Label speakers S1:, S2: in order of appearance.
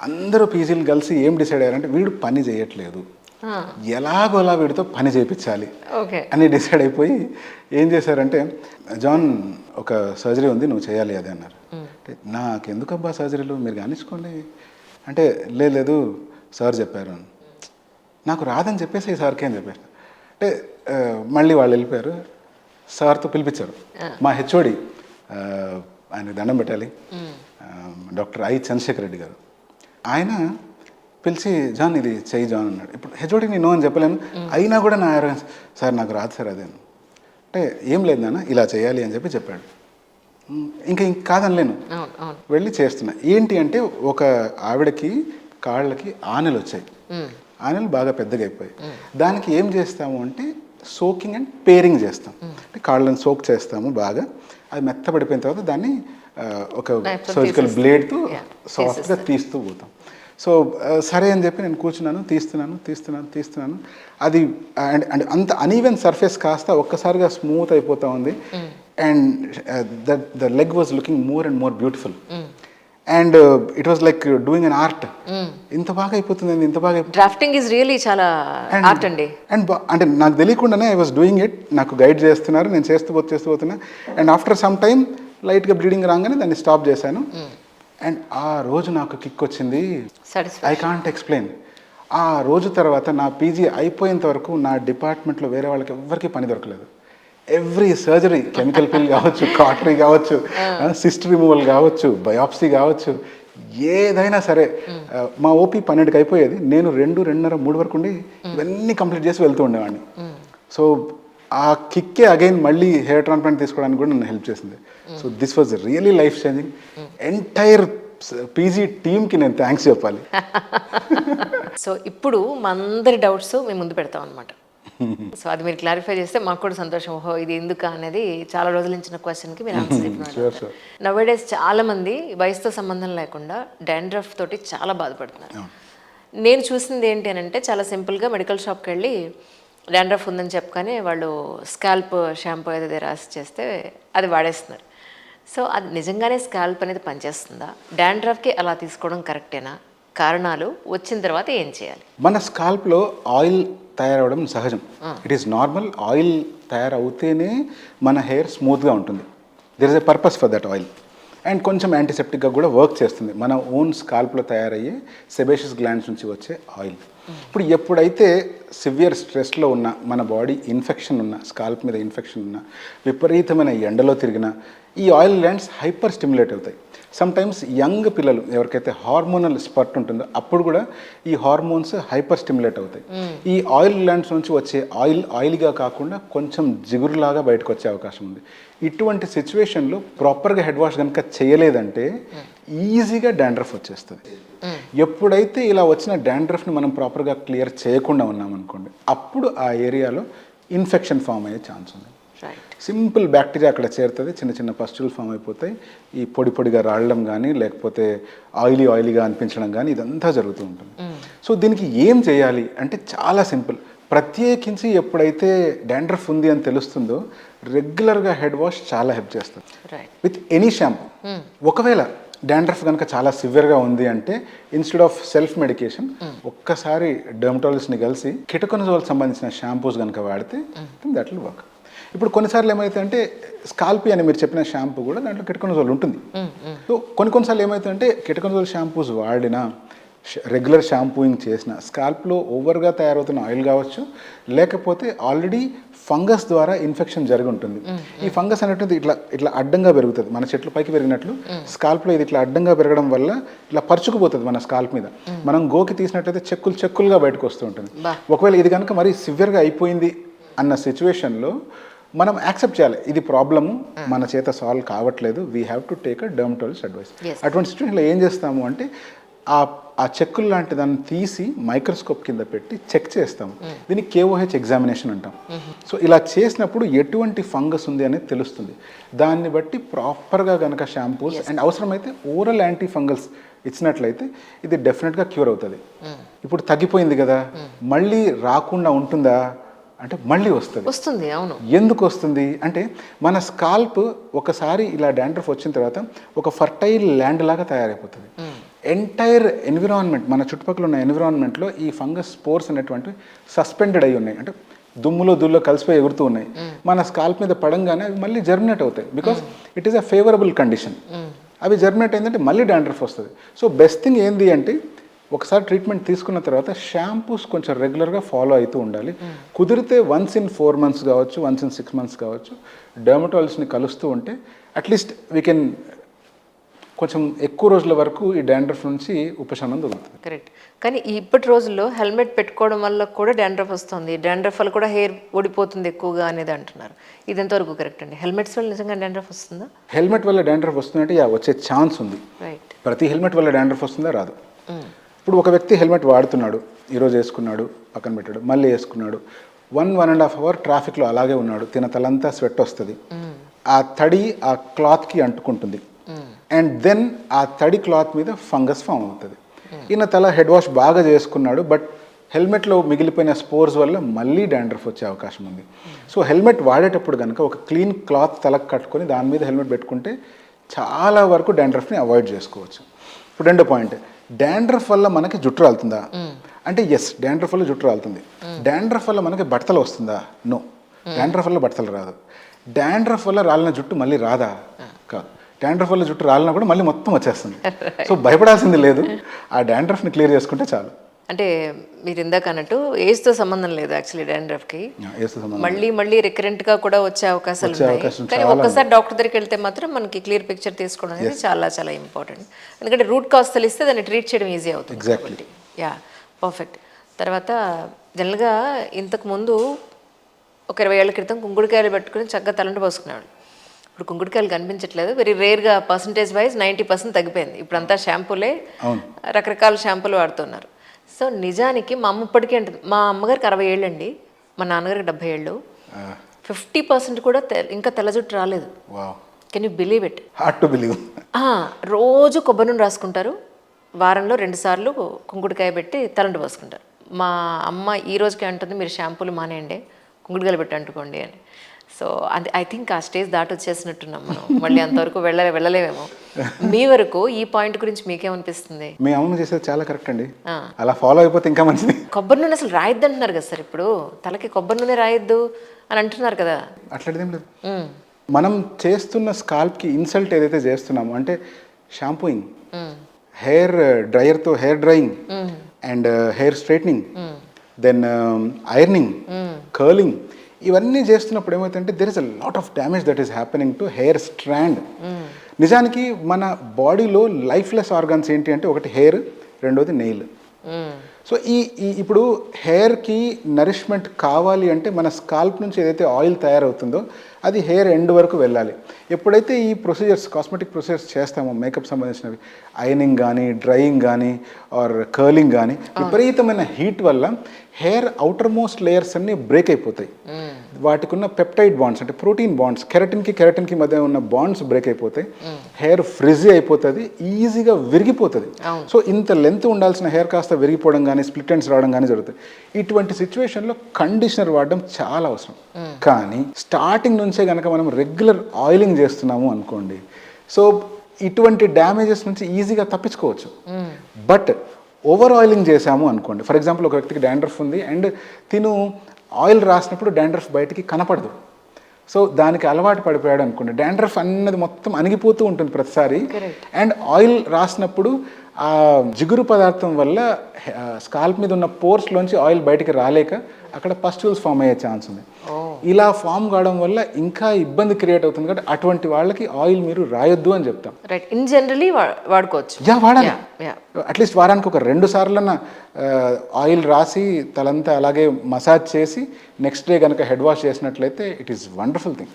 S1: అందరూ పీజీలు కలిసి ఏం డిసైడ్ అయ్యారంటే వీడు పని చేయట్లేదు. ఎలాగోలా వీడితో పని చేయించాలి అని డిసైడ్ అయిపోయి ఏం చేశారంటే జాన్ ఒక సర్జరీ ఉంది నువ్వు చేయాలి అదే అన్నారు. అంటే నాకెందుకబ్బా సర్జరీలు? మీరు కానిచ్చుకోండి. అంటే "లే- లేదు సార్ చెప్పారు. నాకు రాదని చెప్పేసి సార్కి అని చెప్పారు అంటే మళ్ళీ వాళ్ళు వెళ్ళిపోయారు. సార్తో పిలిపించారు. మా హెచ్ఓడి ఆయన దండం పెట్టాలి. డాక్టర్ ఐ చంద్రశేఖర్ రెడ్డి గారు. ఆయన పిలిచి జాన్ ఇది చెయ్యి జాన్ అన్నాడు. ఇప్పుడు హెచ్ఓడి నేను అని చెప్పలేను. అయినా కూడా నా arrogance, సార్ నాకు రాదు సార్ అదే. అంటే ఏం లేదు నాన్న ఇలా చేయాలి అని చెప్పి చెప్పాడు. "ఉమ్, ఇంకా ఇంక కాదనలేను. వెళ్ళి చేస్తున్నా. ఏంటి అంటే ఒక ఆవిడకి కాళ్ళకి ఆనెలు వచ్చాయి. ఆనెలు బాగా పెద్దగా అయిపోయాయి. దానికి ఏం చేస్తాము అంటే సోకింగ్ అండ్ పేరింగ్ చేస్తాం. అంటే కాళ్ళని సోక్ చేస్తాము బాగా. అది మెత్తబడిపోయిన తర్వాత దాన్ని ఒక సర్జికల్. బ్లేడ్తో సాఫ్ట్గా తీస్తూ పోతాం. సో సరే అని చెప్పి నేను కూర్చున్నాను తీస్తున్నాను తీస్తున్నాను తీస్తున్నాను. అది అండ్ అండ్ అంత అనీవెన్ సర్ఫేస్ కాస్త ఒక్కసారిగా స్మూత్ అయిపోతా ఉంది. And that the leg was looking more and more beautiful and it was like doing an art ఇంత బాగా అయిపోతుంది ఇంత బాగా
S2: డ్రాఫ్టింగ్ ఈజ్ రియలీ చాలా ఆర్ట్ అండి.
S1: అండ్ అంటే నాకు తెలియకుండానే ఐ వాస్ డూయింగ్ ఇట్ నాకు గైడ్ చేస్తున్నారు నేను చేస్తూ పోతూ చేస్తూ పోతున్నా. అండ్ ఆఫ్టర్ సమ్ టైమ్ లైట్గా బ్లీడింగ్ రాగానే దాన్ని స్టాప్ చేశాను. అండ్ ఆ రోజు నాకు కిక్ వచ్చింది. ఐ కాంట్ ఎక్స్ప్లెయిన్ ఆ రోజు తర్వాత నా పీజీ అయిపోయేంత వరకు నా డిపార్ట్మెంట్లో వేరే వాళ్ళకి ఎవ్వరికీ పని దొరకలేదు. ఎవ్రీ సర్జరీ కెమికల్ పిల్ కావచ్చు కాటరీ కావచ్చు సిస్ట్ రిమూవల్ కావచ్చు బయాప్సీ కావచ్చు ఏదైనా సరే మా. ఓపీ పన్నెండుకి అయిపోయేది. నేను రెండు రెండున్నర మూడు వరకు ఉండి ఇవన్నీ కంప్లీట్ చేసి వెళ్తూ ఉండేవాడిని. సో ఆ కిక్కే అగైన్ మళ్ళీ హెయిర్ ట్రాన్స్ప్లాంట్ తీసుకోవడానికి కూడా నన్ను హెల్ప్ చేసింది. So this was really life changing entire PG టీమ్కి నేను థ్యాంక్స్ చెప్పాలి.
S2: సో ఇప్పుడు మా అందరి డౌట్స్ మేము ముందు పెడతాం అనమాట సో అది మీరు క్లారిఫై చేస్తే మాకు కూడా సంతోషం. ఓహో ఇది ఎందుకు అనేది చాలా రోజుల నుంచి క్వశ్చన్కి మీరు ఆన్సర్ చెప్పినారు
S1: sure.
S2: నవేడేస్ చాలా మంది వయసుతో సంబంధం లేకుండా డాండ్రఫ్ తోటి చాలా బాధపడుతున్నారు. నేను చూసింది ఏంటి అని అంటే చాలా సింపుల్గా మెడికల్ షాప్కి వెళ్ళి డాండ్రఫ్ ఉందని చెప్పగానే వాళ్ళు స్కాల్ప్ షాంపూ ఏదైతే రాసి చేస్తే అది వాడేస్తున్నారు. సో అది నిజంగానే స్కాల్ప్ అనేది పనిచేస్తుందా? డాండ్రఫ్కి అలా తీసుకోవడం కరెక్టేనా? కారణాలు వచ్చిన తర్వాత ఏం చేయాలి?
S1: మన స్కాల్ప్లో ఆయిల్ తయారవడం సహజం. ఇట్ ఈస్ నార్మల్ ఆయిల్ తయారవుతేనే మన హెయిర్ స్మూత్గా ఉంటుంది. There is a purpose for that oil and కొంచెం యాంటీసెప్టిక్గా కూడా వర్క్ చేస్తుంది. మన ఓన్ స్కాల్ప్లో తయారయ్యే సెబేషియస్ గ్లాండ్స్ నుంచి వచ్చే ఆయిల్ ఇప్పుడు ఎప్పుడైతే సివియర్ స్ట్రెస్లో ఉన్న మన బాడీ ఇన్ఫెక్షన్ ఉన్న స్కాల్ప్ మీద ఇన్ఫెక్షన్ ఉన్న విపరీతమైన ఎండలో తిరిగిన ఈ ఆయిల్ గ్లాండ్స్ హైపర్ స్టిమ్యులేట్ అవుతాయి. సమ్ టైమ్స్ యంగ్ పిల్లలు ఎవరికైతే హార్మోనల్ స్పర్ట్ ఉంటుందో అప్పుడు కూడా ఈ హార్మోన్స్ హైపర్ స్టిమ్యులేట్ అవుతాయి ఈ ఆయిల్ గ్లాండ్స్ నుంచి వచ్చే ఆయిల్ ఆయిల్గా కాకుండా కొంచెం జిగురులాగా బయటకు వచ్చే అవకాశం ఉంది. ఇటువంటి సిచ్యువేషన్లో ప్రాపర్గా హెడ్ వాష్ కనుక చేయలేదంటే ఈజీగా డాండ్రఫ్ వచ్చేస్తుంది. ఎప్పుడైతే ఇలా వచ్చిన డాండ్రఫ్ని మనం ప్రాపర్గా క్లియర్ చేయకుండా ఉన్నామనుకోండి అప్పుడు ఆ ఏరియాలో ఇన్ఫెక్షన్ ఫామ్ అయ్యే ఛాన్స్ ఉంది. సింపుల్ బ్యాక్టీరియా అక్కడ చేరుతుంది. చిన్న చిన్న పస్టులు ఫామ్ అయిపోతాయి. ఈ పొడి పొడిగా రావడం కానీ లేకపోతే ఆయిలీ ఆయిలీగా అనిపించడం కానీ ఇదంతా జరుగుతూ ఉంటుంది. సో దీనికి ఏం చేయాలి అంటే చాలా సింపుల్. ప్రత్యేకించి ఎప్పుడైతే డాండ్రఫ్ ఉంది అని తెలుస్తుందో రెగ్యులర్గా హెడ్ వాష్ చాలా హెల్ప్ చేస్తుంది. With any shampoo. ఒకవేళ డాండ్రఫ్ కనుక చాలా సివియర్గా ఉంది అంటే ఇన్స్టెడ్ ఆఫ్ సెల్ఫ్ మెడికేషన్ ఒక్కసారి డెర్మటాలజిస్ట్ని కలిసి కిటకొనజోల్ సంబంధించిన షాంపూస్ కనుక వాడితే దట్ విల్ వర్క్ ఇప్పుడు కొన్నిసార్లు ఏమవుతుందంటే స్కాల్పీ అని మీరు చెప్పిన షాంపూ కూడా దాంట్లో కిటకొనజోల్ ఉంటుంది. సో కొన్ని కొన్నిసార్లు ఏమవుతుందంటే కిటకొనజోల్ షాంపూస్ వాడినా రెగ్యులర్ షాంపూయింగ్ చేసిన స్కాల్ప్లో ఓవర్గా తయారవుతున్న ఆయిల్ కావచ్చు లేకపోతే ఆల్రెడీ ఫంగస్ ద్వారా ఇన్ఫెక్షన్ జరిగి ఉంటుంది. ఈ ఫంగస్ అనేటువంటిది ఇట్లా ఇట్లా అడ్డంగా పెరుగుతుంది. మన చెట్లు పైకి పెరిగినట్లు స్కాల్ప్లో ఇది ఇట్లా అడ్డంగా పెరగడం వల్ల ఇట్లా పరుచుకుపోతుంది మన స్కాల్ప్ మీద. మనం గోకి తీసినట్టయితే చెక్కులు చెక్కులుగా బయటకు వస్తూ ఉంటుంది. ఒకవేళ ఇది కనుక మరీ సివియర్గా అయిపోయింది అన్న సిచ్యువేషన్లో మనం యాక్సెప్ట్ చేయాలి. ఇది ప్రాబ్లము మన చేత సాల్వ్ కావట్లేదు. We have to take a dermatologist advice. అటువంటి సిచ్యువేషన్లో ఏం చేస్తాము అంటే ఆ ఆ చెక్కులు లాంటి దాన్ని తీసి మైక్రోస్కోప్ కింద పెట్టి చెక్ చేస్తాము. దీన్ని కేఓహెచ్ ఎగ్జామినేషన్ అంటాం. సో ఇలా చేసినప్పుడు ఎటువంటి ఫంగస్ ఉంది అనేది తెలుస్తుంది. దాన్ని బట్టి ప్రాపర్గా కనుక షాంపూస్ అండ్ అవసరమైతే ఓరల్ యాంటీ ఫంగల్స్ ఇచ్చినట్లయితే ఇది డెఫినెట్గా క్యూర్ అవుతుంది. ఇప్పుడు తగ్గిపోయింది కదా. మళ్ళీ రాకుండా ఉంటుందా? అంటే మళ్ళీ వస్తుంది.
S2: వస్తుంది అవును.
S1: ఎందుకు వస్తుంది? అంటే మన స్కాల్ప్ ఒకసారి ఇలా డాండ్రఫ్ వచ్చిన తర్వాత ఒక ఫర్టైల్ ల్యాండ్ లాగా తయారైపోతుంది. ఎంటైర్ ఎన్విరాన్మెంట్ మన చుట్టుపక్కల ఉన్న ఎన్విరాన్మెంట్లో ఈ ఫంగస్ స్పోర్స్ అనేటువంటివి సస్పెండెడ్ అయి ఉన్నాయి. అంటే దుమ్ములో దుల్లో కలిసిపోయి ఎగురుతూ ఉన్నాయి. మన స్కాల్ప్ మీద పడంగానే అవి మళ్ళీ జర్మినేట్ అవుతాయి. Because it is a favourable condition అవి జర్మినేట్ అయిందంటే మళ్ళీ డాండ్రఫ్ వస్తుంది. సో బెస్ట్ థింగ్ ఏంది అంటే ఒకసారి ట్రీట్మెంట్ తీసుకున్న తర్వాత షాంపూస్ కొంచెం రెగ్యులర్గా ఫాలో అవుతూ ఉండాలి. కుదిరితే వన్స్ ఇన్ ఫోర్ మంత్స్ కావచ్చు వన్స్ ఇన్ సిక్స్ మంత్స్ కావచ్చు డర్మటాలజిస్ట్ని కలుస్తూ ఉంటే అట్లీస్ట్ వీ కెన్ కొంచెం ఎక్కువ రోజుల వరకు ఈ డాండ్రఫ్ నుంచి ఉపశమనం దొరుకుతుంది.
S2: కరెక్ట్ కానీ ఇప్పటి రోజుల్లో హెల్మెట్ పెట్టుకోవడం వల్ల కూడా డాండ్రఫ్ వస్తుంది. డాండ్రఫ్ వల్ల కూడా హెయిర్ ఊడిపోతుంది ఎక్కువగా అనేది అంటున్నారు. ఇది ఎంతవరకు కరెక్ట్ అండి? హెల్మెట్స్ వల్ల నిజంగా డాండ్రఫ్ వస్తుందా?
S1: హెల్మెట్ వల్ల డాండ్రఫ్ వస్తుందంటే యా వచ్చే ఛాన్స్ ఉంది.
S2: రైట్
S1: ప్రతి హెల్మెట్ వల్ల డాండ్రఫ్ వస్తుందా? రాదు. ఇప్పుడు ఒక వ్యక్తి హెల్మెట్ వాడుతున్నాడు ఈరోజు వేసుకున్నాడు పక్కన పెట్టాడు మళ్ళీ వేసుకున్నాడు. One one and half hour ట్రాఫిక్లో అలాగే ఉన్నాడు తిన తలంతా స్వెట్ వస్తుంది. ఆ తడి ఆ క్లాత్కి అంటుకుంటుంది. అండ్ దెన్ ఆ తడి క్లాత్ మీద ఫంగస్ ఫామ్ అవుతుంది. ఈయన తల హెడ్ వాష్ బాగా చేసుకున్నాడు బట్ హెల్మెట్లో మిగిలిపోయిన స్పోర్స్ వల్ల మళ్ళీ డాండ్రఫ్ వచ్చే అవకాశం ఉంది. సో హెల్మెట్ వాడేటప్పుడు కనుక ఒక క్లీన్ క్లాత్ తలకు కట్టుకొని దాని మీద హెల్మెట్ పెట్టుకుంటే చాలా వరకు డాండ్రఫ్ని అవాయిడ్ చేసుకోవచ్చు. ఇప్పుడు రెండో పాయింట్ డాండ్రఫ్ వల్ల మనకి జుట్టు రాలుతుందా? అంటే ఎస్ డాండ్రఫ్ వల్ల జుట్టు రాలుతుంది. డాండ్రఫ్ వల్ల మనకి బట్టలు వస్తుందా? నో డాండ్రఫ్ వల్ల బట్టలు రాదు. డాండ్రఫ్ వల్ల రాలిన జుట్టు మళ్ళీ రాదా? కాదు. డాండ్రఫ్ వల్ల జుట్టు రాలినా కూడా మళ్ళీ మొత్తం వచ్చేస్తుంది. సో భయపడాల్సింది లేదు. ఆ డాండ్రఫ్ని క్లియర్ చేసుకుంటే చాలు.
S2: అంటే మీరు ఇందాక అన్నట్టు ఏజ్తో సంబంధం లేదు యాక్చువల్లీ డాండ్రఫ్కి మళ్ళీ మళ్ళీ recurrent గా కూడా వచ్చే అవకాశాలు ఉన్నాయి. కానీ ఒక్కసారి డాక్టర్ దగ్గరికి వెళ్తే మాత్రం మనకి క్లియర్ పిక్చర్ తీసుకోవడం అనేది చాలా చాలా ఇంపార్టెంట్. ఎందుకంటే రూట్ కాజ్ తెలిస్తే దాన్ని ట్రీట్ చేయడం ఈజీ అవుతుంది. కాబట్టి. Yeah perfect. తర్వాత జనరల్గా ఇంతకు ముందు ఒక ఇరవై ఏళ్ళ క్రితం కుంకుడుకాయలు పెట్టుకుని చక్కగా తలంటు పోసుకునేవాడు ఇప్పుడు కుంకుడుకాయలు కనిపించట్లేదు. వెరీ రేర్గా పర్సంటేజ్ వైజ్ నైంటీ పర్సెంట్ తగ్గిపోయింది. ఇప్పుడంతా షాంపూలే రకరకాల షాంపూలు వాడుతున్నారు. సో నిజానికి మా అమ్మ ఇప్పటికీ అంటుంది. మా అమ్మగారికి అరవై ఏళ్ళు అండి మా నాన్నగారికి డెబ్బై ఏళ్ళు. ఫిఫ్టీ పర్సెంట్ కూడా ఇంకా తెల్ల జుట్టు రాలేదు can you believe it?
S1: Hard to believe.
S2: రోజు కొబ్బరి నూనె రాసుకుంటారు. వారంలో రెండు సార్లు కుంకుడుకాయ పెట్టి తలంటు పోసుకుంటారు. మా అమ్మ ఈ రోజుకి అంటుంది మీరు షాంపూలు మానేయండి. కుంకుడుకాయలు పెట్టి అంటుకోండి అని. సో అది ఐ థింక్ ఆ స్టేజ్ దాటి వచ్చేసినట్టున్నాం మనం. మళ్ళీ అంతవరకు వెళ్ళ వెళ్ళలేమేమో. మీ వరకు ఈ పాయింట్ గురించి మీకేమనిపిస్తుంది?
S1: మీ అమ్మమ్మ చేసేది చాలా కరెక్ట్ అండి. అలా ఫాలో అయిపోతే ఇంకా మంచిది.
S2: కొబ్బరి నూనె అసలు రాయొద్దు అంటున్నారు కదా సార్ ఇప్పుడు? తలకి కొబ్బరి నూనె రాయొద్దు అని అంటున్నారు కదా.
S1: అట్లాంటిదేం లేదు. మనం చేస్తున్న స్కాల్ప్కి ఇన్సల్ట్ ఏదైతే చేస్తున్నామో అంటే shampooing hair డ్రయర్తో hair drying and hair straightening then ironing curling ఇవన్నీ చేస్తున్నప్పుడు ఏమవుతుందంటే there is a lot of damage that is happening to hair strand నిజానికి మన బాడీలో లైఫ్లెస్ ఆర్గాన్స్ ఏంటి అంటే ఒకటి హెయిర్ రెండోది నెయిల్ సో ఈ ఈ ఇప్పుడు హెయిర్కి నరిష్మెంట్ కావాలి అంటే మన స్కాల్ప్ నుంచి ఏదైతే ఆయిల్ తయారవుతుందో అది హెయిర్ ఎండ్ వరకు వెళ్ళాలి. ఎప్పుడైతే ఈ ప్రొసీజర్స్ కాస్మెటిక్ ప్రొసీజర్స్ చేస్తామో మేకప్ సంబంధించినవి ఐనింగ్ కానీ డ్రైయింగ్ కానీ ఆర్ కర్లింగ్ కానీ విపరీతమైన హీట్ వల్ల హెయిర్ అవుటర్ మోస్ట్ లేయర్స్ అన్నీ బ్రేక్ అయిపోతాయి. వాటికి ఉన్న పెప్టైడ్ బాండ్స్ అంటే ప్రోటీన్ బాండ్స్ కెరటిన్కి కెరటిన్కి మధ్య ఉన్న బాండ్స్ బ్రేక్ అయిపోతాయి హెయిర్ ఫ్రిజీ అయిపోతుంది ఈజీగా విరిగిపోతుంది. సో ఇంత లెంత్ ఉండాల్సిన హెయిర్ కాస్త విరిగిపోవడం కానీ స్ప్లిట్ ఎండ్స్ రావడం కానీ జరుగుతాయి. ఇటువంటి సిచ్యువేషన్లో కండిషనర్ వాడడం చాలా అవసరం. కానీ స్టార్టింగ్ నుంచే కనుక మనం రెగ్యులర్ ఆయిలింగ్ చేస్తున్నాము అనుకోండి సో ఇటువంటి డ్యామేజెస్ నుంచి ఈజీగా తప్పించుకోవచ్చు. బట్ ఓవర్ ఆయిలింగ్ చేసాము అనుకోండి ఫర్ ఎగ్జాంపుల్ ఒక వ్యక్తికి డాండ్రఫ్ ఉంది అండ్ తిను ఆయిల్ రాసినప్పుడు డాండ్రఫ్ బయటికి కనపడదు. సో దానికి అలవాటు పడిపోయాడు అనుకోండి. డాండ్రఫ్ అన్నది మొత్తం అణిగిపోతూ ఉంటుంది ప్రతిసారి. అండ్ ఆయిల్ రాసినప్పుడు ఆ జిగురు పదార్థం వల్ల స్కాల్ప్ మీద ఉన్న పోర్స్లోంచి ఆయిల్ బయటికి రాలేక అక్కడ పస్టుల్స్ ఫామ్ అయ్యే ఛాన్స్ ఉంది. ఇలా ఫామ్ కావడం వల్ల ఇంకా ఇబ్బంది క్రియేట్ అవుతుంది కాబట్టి అటువంటి వాళ్ళకి ఆయిల్ మీరు రాయొద్దు అని చెప్తాం.
S2: రైట్ ఇన్ జనరలీ వాడుకోవచ్చు.
S1: యా వాడాలి. అట్లీస్ట్ వారానికి ఒక రెండు సార్లన్న ఆయిల్ రాసి తలంతా అలాగే మసాజ్ చేసి నెక్స్ట్ డే కనుక హెడ్ వాష్ చేసినట్లయితే ఇట్ ఈస్ వండర్ఫుల్ థింగ్